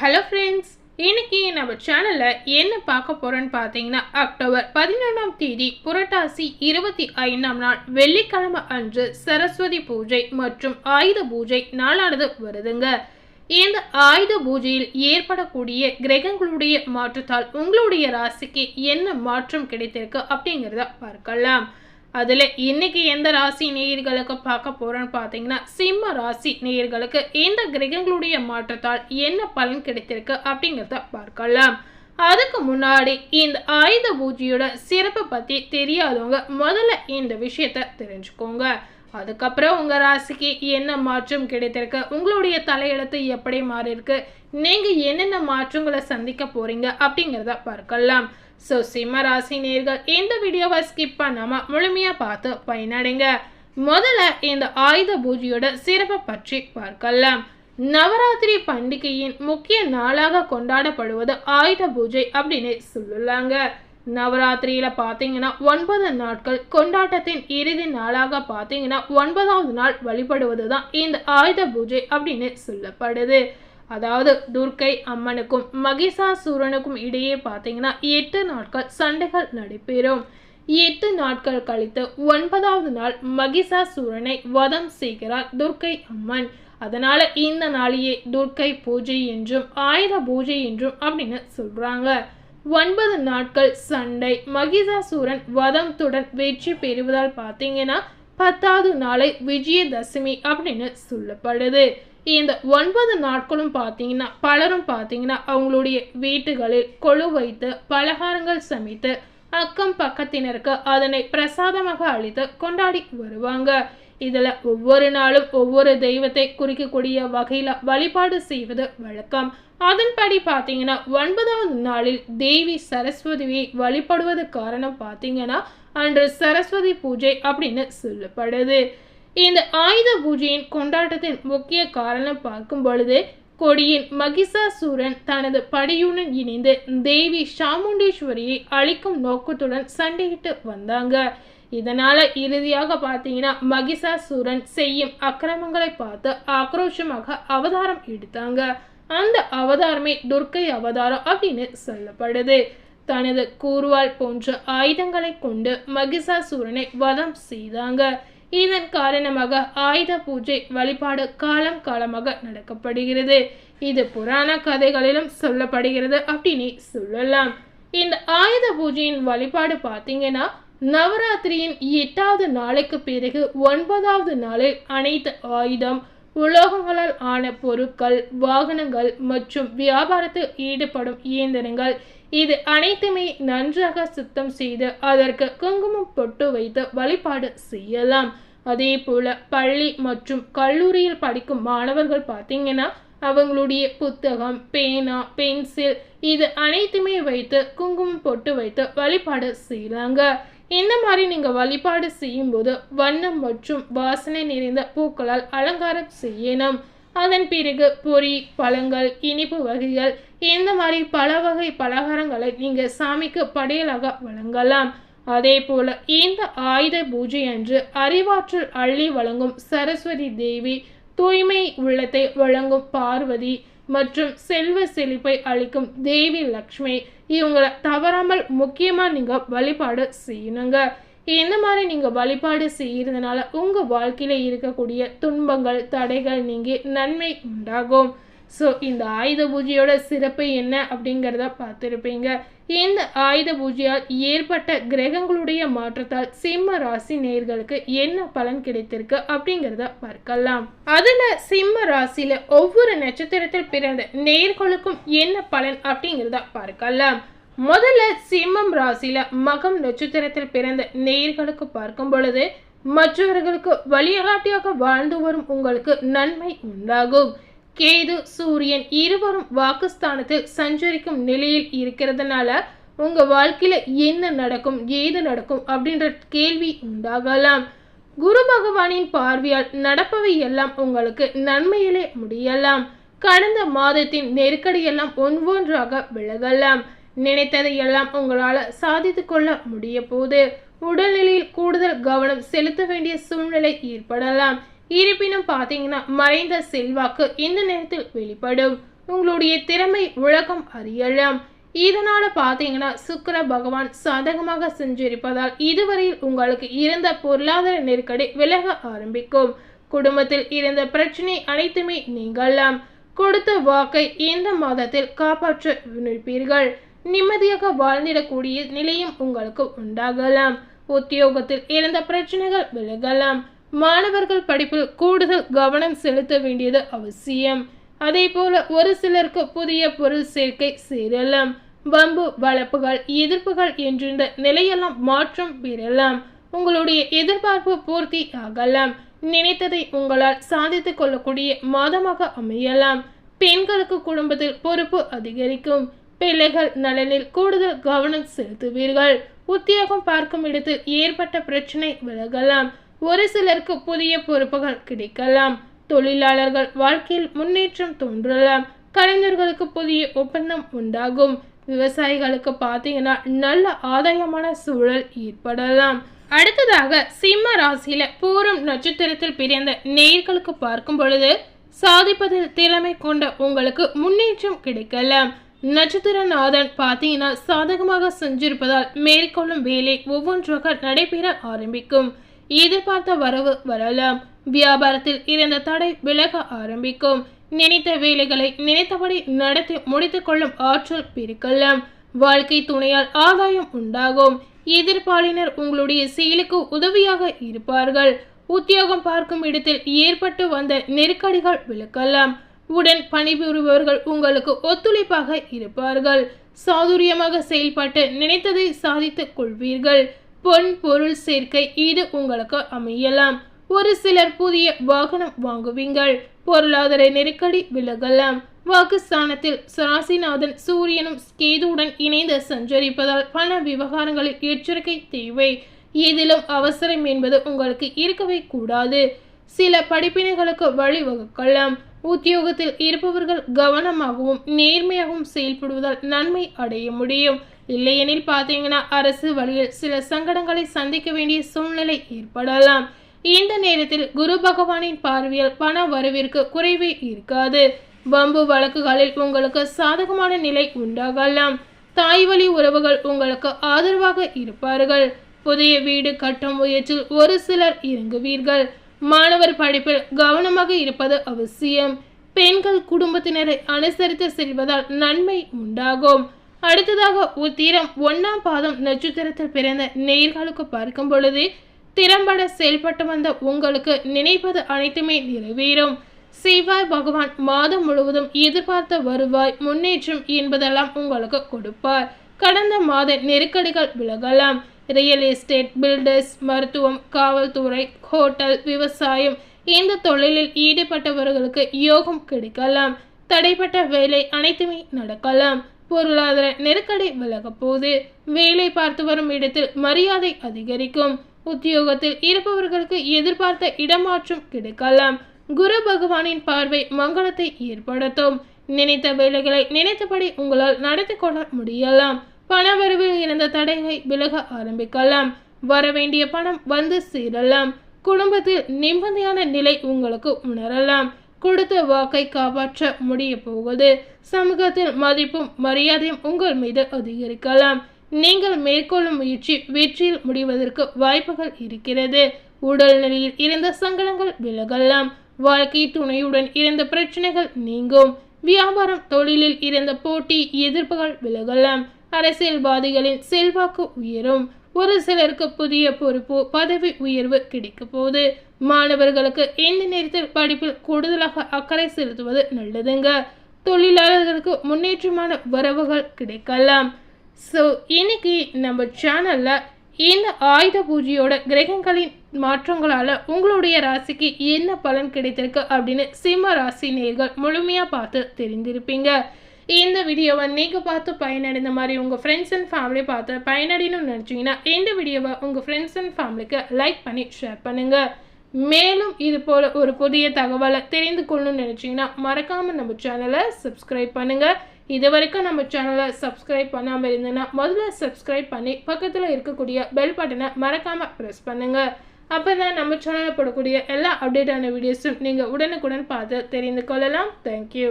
Hello friends இன்னைக்கு நம்ம சேனலில் என்ன பார்க்க போகிறோன்னு பார்த்தீங்கன்னா அக்டோபர் பதினொன்றாம் தேதி புரட்டாசி இருபத்தி ஐந்தாம் நாள் வெள்ளிக்கிழமை அன்று சரஸ்வதி பூஜை மற்றும் ஆயுத பூஜை நாளானது வருதுங்க. இந்த ஆயுத பூஜையில் ஏற்படக்கூடிய கிரகங்களுடைய மாற்றத்தால் உங்களுடைய ராசிக்கு என்ன மாற்றம் கிடைத்திருக்கு அப்படிங்கிறத பார்க்கலாம். அதில் இன்னைக்கு எந்த ராசி நேயர்களுக்கு பார்க்க போகிறோன்னு பார்த்தீங்கன்னா சிம்ம ராசி நேயர்களுக்கு இந்த கிரகங்களுடைய மாற்றத்தால் என்ன பலன் கிடைத்திருக்கு அப்படிங்கிறத பார்க்கலாம். அதுக்கு முன்னாடி இந்த ஆயுத பூஜையோட சிறப்பை பற்றி தெரியாதவங்க முதல்ல இந்த விஷயத்த தெரிஞ்சுக்கோங்க. அதுக்கப்புறம் உங்கள் ராசிக்கு என்ன மாற்றம் கிடைத்திருக்கு? உங்களுடைய தலையெழுத்து எப்படி மாறி இருக்கு நீங்கள் என்னென்ன மாற்றங்களை சந்திக்க போகிறீங்க அப்படிங்கிறத பார்க்கலாம். ஸோ சிம்ம ராசி நேர்கள் இந்த வீடியோவை ஸ்கிப் பண்ணாமல் முழுமையாக பார்த்து பயனடைங்க. முதல்ல இந்த ஆயுத பூஜையோட சிறப்பை பற்றி பார்க்கலாம். நவராத்திரி பண்டிகையின் முக்கிய நாளாக கொண்டாடப்படுவது ஆயுத பூஜை அப்படின்னு சொல்லலாங்க. நவராத்திரியில் பார்த்தீங்கன்னா ஒன்பது நாட்கள் கொண்டாட்டத்தின் இறுதி நாளாக பார்த்தீங்கன்னா ஒன்பதாவது நாள் வழிபடுவது தான் இந்த ஆயுத பூஜை அப்படின்னு சொல்லப்படுது. அதாவது துர்க்கை அம்மனுக்கும் மகிஷாசூரனுக்கும் இடையே பார்த்தீங்கன்னா எட்டு நாட்கள் சண்டைகள் நடைபெறும். எட்டு நாட்கள் கழித்து ஒன்பதாவது நாள் மகிஷாசூரனை வதம் செய்கிறார் துர்க்கை அம்மன். அதனால இந்த நாளையே துர்க்கை பூஜை என்றும் ஆயுத பூஜை என்றும் அப்படின்னு சொல்றாங்க. ஒன்பது நாட்கள் சண்டை மகிஷாசூரன் வதத்துடன் வெற்றி பெறுவதால் பார்த்தீங்கன்னா பத்தாவது நாளை விஜயதசமி அப்படின்னு சொல்லப்படுது. இந்த ஒன்பது நாட்களும் பார்த்தீங்கன்னா பலரும் பார்த்தீங்கன்னா அவங்களுடைய வீட்டுகளில் கொழு வைத்து பலகாரங்கள் சமைத்து அக்கம் பக்கத்தினருக்கு அதனை பிரசாதமாக அளித்து கொண்டாடி வருவாங்க. இதில் ஒவ்வொரு நாளும் ஒவ்வொரு தெய்வத்தை குறிக்கக்கூடிய வகையில் வழிபாடு செய்வது வழக்கம். அதன்படி பார்த்தீங்கன்னா ஒன்பதாவது நாளில் தேவி சரஸ்வதியை வழிபடுவது காரணம் பார்த்தீங்கன்னா அன்று சரஸ்வதி பூஜை அப்படின்னு சொல்லப்படுது. இந்த ஆயுத பூஜையின் கொண்டாட்டத்தின் முக்கிய காரணம் பார்க்கும் பொழுது கொடியின் மகிஷாசூரன் தனது படையுடன் இணைந்து தேவி சாமுண்டேஸ்வரியை அழிக்கும் நோக்கத்துடன் சண்டையிட்டு வந்தாங்க. இதனால இறுதியாக பார்த்தீங்கன்னா மகிஷாசூரன் செய்யும் அக்கிரமங்களை பார்த்து ஆக்ரோஷமாக அவதாரம் எடுத்தாங்க. அந்த அவதாரமே துர்க்கை அவதாரம் அப்படின்னு சொல்லப்படுது. தனது கூர்வால் போன்ற ஆயுதங்களை கொண்டு மகிஷாசூரனை வதம் செய்தாங்க. இதன் காரணமாக ஆயுத பூஜை வழிபாடு காலம் காலமாக நடக்கப்படுகிறது. இது புராண கதைகளிலும் சொல்லப்படுகிறது அப்படின்னு சொல்லலாம். இந்த ஆயுத பூஜையின் வழிபாடு பார்த்தீங்கன்னா நவராத்திரியின் எட்டாவது நாளுக்கு பிறகு ஒன்பதாவது நாளில் அனைத்து ஆயுதம் உலோகங்களால் ஆன பொருட்கள் வாகனங்கள் மற்றும் வியாபாரத்தில் ஈடுபடும் இயந்திரங்கள் இது அனைத்துமே நன்றாக சுத்தம் செய்து அதற்கு குங்குமம் பொட்டு வைத்து வழிபாடு செய்யலாம். அதே போல பள்ளி மற்றும் கல்லூரியில் படிக்கும் மாணவர்கள் பார்த்தீங்கன்னா அவங்களுடைய புத்தகம் பேனா பென்சில் இது அனைத்துமே வைத்து குங்குமம் பொட்டு வைத்து வழிபாடு செய்யலாங்க. இந்த மாதிரி நீங்கள் வழிபாடு செய்யும்போது வண்ணம் மற்றும் வாசனை நிறைந்த பூக்களால் அலங்காரம் செய்யணும். அதன் பிறகு பொரி பழங்கள் இனிப்பு வகைகள் இந்த மாதிரி பல வகை பலகாரங்களை நீங்கள் சாமிக்கு படையலாக வழங்கலாம். அதே போல இந்த ஆயுத பூஜை அன்று அறிவாற்றல் அள்ளி வழங்கும் சரஸ்வதி தேவி தூய்மை உள்ளத்தை வழங்கும் பார்வதி மற்றும் செல்வ செழிப்பை அளிக்கும் தேவி லக்ஷ்மி இவங்களை தவறாமல் முக்கியமாக நீங்கள் வழிபாடு செய்யணுங்க. இந்த மாதிரி நீங்கள் வழிபாடு செய்கிறதுனால உங்கள் வாழ்க்கையில் இருக்கக்கூடிய துன்பங்கள் தடைகள் நீங்கி நன்மை உண்டாகும். ஸோ இந்த ஆயுத பூஜையோட சிறப்பு என்ன அப்படிங்கிறத பார்த்துருப்பீங்க. இந்த ஆயுத பூஜையால் ஏற்பட்ட கிரகங்களுடைய மாற்றத்தால் சிம்ம ராசி நேர்களுக்கு என்ன பலன் கிடைத்திருக்கு அப்படிங்கிறத பார்க்கலாம். அதில் சிம்ம ராசியில் ஒவ்வொரு நட்சத்திரத்தில் பிறந்த நேர்களுக்கும் என்ன பலன் அப்படிங்கிறத பார்க்கலாம். முதல்ல சிம்மம் ராசியில மகம் நட்சத்திரத்தில் பிறந்த நேர்களுக்கு பார்க்கும் பொழுது மற்றவர்களுக்கு வழிகாட்டியாக வாழ்ந்து வரும் உங்களுக்கு நன்மை உண்டாகும். கேது சூரியன் இருவரும் வாக்குஸ்தானத்தில் சஞ்சரிக்கும் நிலையில் இருக்கிறதுனால உங்க வாழ்க்கையில என்ன நடக்கும் ஏது நடக்கும் அப்படின்ற கேள்வி உண்டாகலாம். குரு பகவானின் பார்வையால் நடப்பவை எல்லாம் உங்களுக்கு நன்மையிலே முடியலாம். கடந்த மாதத்தின் நெருக்கடியெல்லாம் ஒவ்வொன்றாக விலகலாம். நினைத்ததை எல்லாம் உங்களால் சாதித்து கொள்ள முடிய போது உடல்நிலையில் கூடுதல் கவனம் செலுத்த வேண்டிய சூழ்நிலை ஏற்படலாம். இருப்பினும் பார்த்தீங்கன்னா மறைந்த செல்வாக்கு இந்த நேரத்தில் வெளிப்படும். உங்களுடைய திறமை உலகம் அறியலாம். இதனால பார்த்தீங்கன்னா சுக்கிர பகவான் சாதகமாக செஞ்சிருப்பதால் இதுவரையில் உங்களுக்கு இருந்த பொருளாதார நெருக்கடி விலக ஆரம்பிக்கும். குடும்பத்தில் இருந்த பிரச்சனை அனைத்துமே நீங்கலாம். கொடுத்த வாக்கை இந்த மாதத்தில் காப்பாற்ற நினைப்பீர்கள் நிம்மதியாக வாழ்ந்திடக்கூடிய நிலையும் உங்களுக்கு உண்டாகலாம். உத்தியோகத்தில் இருந்த பிரச்சனைகள் விலகலாம். மாணவர்கள் படிப்பில் கூடுதல் கவனம் செலுத்த வேண்டியது அவசியம். அதே போல ஒரு சிலருக்கு புதிய பொருள் சேர்க்கை சேரலாம். வம்பு வளப்புகள் எதிர்ப்புகள் என்றிருந்த நிலையெல்லாம் மாற்றம் பெறலாம். உங்களுடைய எதிர்பார்ப்பு பூர்த்தி ஆகலாம். நினைத்ததை உங்களால் சாதித்து கொள்ளக்கூடிய மாதமாக அமையலாம். பெண்களுக்கு குடும்பத்தில் பொறுப்பு அதிகரிக்கும். பிள்ளைகள் நலனில் கூடுதல் கவனம் செலுத்துவீர்கள். உத்தியோகம் பார்க்கும் இடத்தில் ஏற்பட்ட பிரச்சனை விலகலாம். ஒரு சிலருக்கு புதிய பொறுப்புகள் கிடைக்கலாம். தொழிலாளர்கள் வாழ்க்கையில் முன்னேற்றம் தோன்றலாம். கலைஞர்களுக்கு புதிய ஒப்பந்தம் உண்டாகும். விவசாயிகளுக்கு பார்த்தீங்கன்னா நல்ல ஆதாயமான சூழல் ஏற்படலாம். அடுத்ததாக சிம்ம ராசியில பூரம் நட்சத்திரத்தில் பிறந்த நேர்களுக்கு பார்க்கும் பொழுது சாதிப்பதில் திறமை கொண்ட உங்களுக்கு முன்னேற்றம் கிடைக்கலாம். நட்சத்திரநாதன் பார்த்தீங்கன்னா சாதகமாக செஞ்சிருப்பதால் மேற்கொள்ளும் வேலை ஒவ்வொன்றாக நடைபெற ஆரம்பிக்கும். எதிர்பார்த்த வரவு வரலாம். வியாபாரத்தில் இருந்த தடை விலக ஆரம்பிக்கும். நினைத்த வேலைகளை நினைத்தபடி நடத்தி முடித்துக்கொள்ளும் ஆற்றல் பெருக்கலாம். வாழ்க்கை துணையால் ஆதாயம் உண்டாகும். எதிர்ப்பாளினர் உங்களுடைய செயலுக்கு உதவியாக இருப்பார்கள். உத்தியோகம் பார்க்கும் இடத்தில் ஏற்பட்டு வந்த நெருக்கடிகள் விளக்கலாம் உடன் பணிபுரிபவர்கள் உங்களுக்கு ஒத்துழைப்பாக இருப்பார்கள். சாதுரியமாக செயல்பட்டு நினைத்ததை சாதித்துக் கொள்வீர்கள். பொன் பொருள் சேர்க்கை இது உங்களுக்கு அமையலாம். ஒரு சிலர் புதிய வாகனம் வாங்குவீங்கள். பொருளாதார நெருக்கடி விலகலாம். வாக்குஸ்தானத்தில் சராசிநாதன் சூரியனும் கேதுவுடன் இணைந்து சஞ்சரிப்பதால் பண விவகாரங்களில் எச்சரிக்கை தேவை. எதிலும் அவசரம் என்பது உங்களுக்கு இருக்கவே கூடாது. சில படிப்பினைகளுக்கு வழிவகுக்கலாம். உத்தியோகத்தில் இருப்பவர்கள் கவனமாகவும் நேர்மையாகவும் செயல்படுவதால் நன்மை அடைய முடியும். இல்லையெனில் பார்த்தீங்கன்னா அரசு வழியில் சில சங்கடங்களை சந்திக்க வேண்டிய சூழ்நிலை ஏற்படலாம். இந்த நேரத்தில் குரு பகவானின் பார்வையில் பண வரவிற்கு குறைவே இருக்காது. பம்பு வழக்குகளில் உங்களுக்கு சாதகமான நிலை உண்டாகலாம். தாய் வழி உறவுகள் உங்களுக்கு ஆதரவாக இருப்பார்கள். புதிய வீடு கட்டும் முயற்சியில் ஒரு சிலர் இறங்குவீர்கள். மாணவர் படிப்பில் கவனமாக இருப்பது அவசியம். பெண்கள் குடும்பத்தினரை அனுசரித்து செல்வதால் நன்மை உண்டாகும். அடுத்ததாக உத்திரம் ஒன்னாம் பாதம் நட்சத்திரத்தில் பிறந்த நேர்களுக்கு பார்க்கும் பொழுது திறம்பட செயல்பட்டு வந்த உங்களுக்கு நினைப்பது அனைத்துமே நிறைவேறும். செவ்வாய் பகவான் மாதம் முழுவதும் எதிர்பார்த்த வருவாய் முன்னேற்றம் என்பதெல்லாம் உங்களுக்கு கொடுப்பார். கடந்த மாத நெருக்கடிகள் விலகலாம். ரியல் எஸ்டேட் பில்டர்ஸ் மருத்துவம் காவல்துறை ஹோட்டல் விவசாயம் இந்த தொழிலில் ஈடுபட்டவர்களுக்கு யோகம் கிடைக்கலாம். தடைப்பட்ட வேலை அனைத்துமே நடக்கலாம். பொருளாதார நெருக்கடி விலக போது வேலை பார்த்து வரும் இடத்தில் மரியாதை அதிகரிக்கும். உத்தியோகத்தில் இருப்பவர்களுக்கு எதிர்பார்த்த இடமாற்றம் கிடைக்கலாம். குரு பகவானின் பார்வை மங்களத்தை ஏற்படுத்தும். நினைத்த வேலைகளை நினைத்தபடி உங்களால் நடத்தி கொள்ள முடியலாம். பணவரவில் இருந்த தடைகளை விலக ஆரம்பிக்கலாம். வரவேண்டிய பணம் வந்து சேரலாம். குடும்பத்தில் நிம்மதியான நிலை உங்களுக்கு உணரலாம். கொடுத்த வாக்கை காப்பாற்ற முடிய போகுது சமூகத்தில் மதிப்பும் மரியாதையும் உங்கள் மீது அதிகரிக்கலாம். நீங்கள் மேற்கொள்ளும் முயற்சி வெற்றியில் முடிவதற்கு வாய்ப்புகள் இருக்கிறது. உடல்நிலையில் இருந்த சங்கடங்கள் விலகலாம். வாழ்க்கை துணையுடன் இருந்த பிரச்சனைகள் நீங்கும். வியாபாரம் தொழிலில் இருந்த போட்டி எதிர்ப்புகள் விலகலாம். அரசியல்வாதிகளின் செல்வாக்கு உயரும். ஒரு சிலருக்கு புதிய பொறுப்பு பதவி உயர்வு கிடைக்க போது மாணவர்களுக்கு இந்த நேரத்தில் படிப்பில் கூடுதலாக அக்கறை செலுத்துவது நல்லதுங்க. தொழிலாளர்களுக்கு முன்னேற்றமான வரவுகள் கிடைக்கலாம். ஸோ இன்னைக்கு நம்ம சேனலில் இந்த ஆயுத பூஜையோட கிரகங்களின் மாற்றங்களால் உங்களுடைய ராசிக்கு என்ன பலன் கிடைத்திருக்கு அப்படின்னு சிம்ம ராசி நேர்கள் முழுமையாக பார்த்து தெரிந்திருப்பீங்க. இந்த வீடியோவை நீங்கள் பார்த்து பயனடைந்த மாதிரி உங்கள் ஃப்ரெண்ட்ஸ் அண்ட் ஃபேமிலி பார்த்து பயனடையணும்னு நினச்சிங்கன்னா இந்த வீடியோவை உங்கள் ஃப்ரெண்ட்ஸ் அண்ட் ஃபேமிலிக்கு லைக் பண்ணி ஷேர் பண்ணுங்கள் மேலும் இது போல் ஒரு புதிய தகவலை தெரிந்து கொள்ளணும்னு நினச்சிங்கன்னா மறக்காமல் நம்ம சேனலை சப்ஸ்கிரைப் பண்ணுங்கள் இது வரைக்கும் நம்ம சேனலை சப்ஸ்கிரைப் பண்ணாமல் இருந்ததுன்னா முதல்ல சப்ஸ்கிரைப் பண்ணி பக்கத்தில் இருக்கக்கூடிய பெல் பட்டனை மறக்காமல் ப்ரெஸ் பண்ணுங்கள் அப்போ தான் நம்ம சேனலில் போடக்கூடிய எல்லா அப்டேட்டான வீடியோஸும் நீங்கள் உடனுக்குடன் பார்த்து தெரிந்து கொள்ளலாம். தேங்க்யூ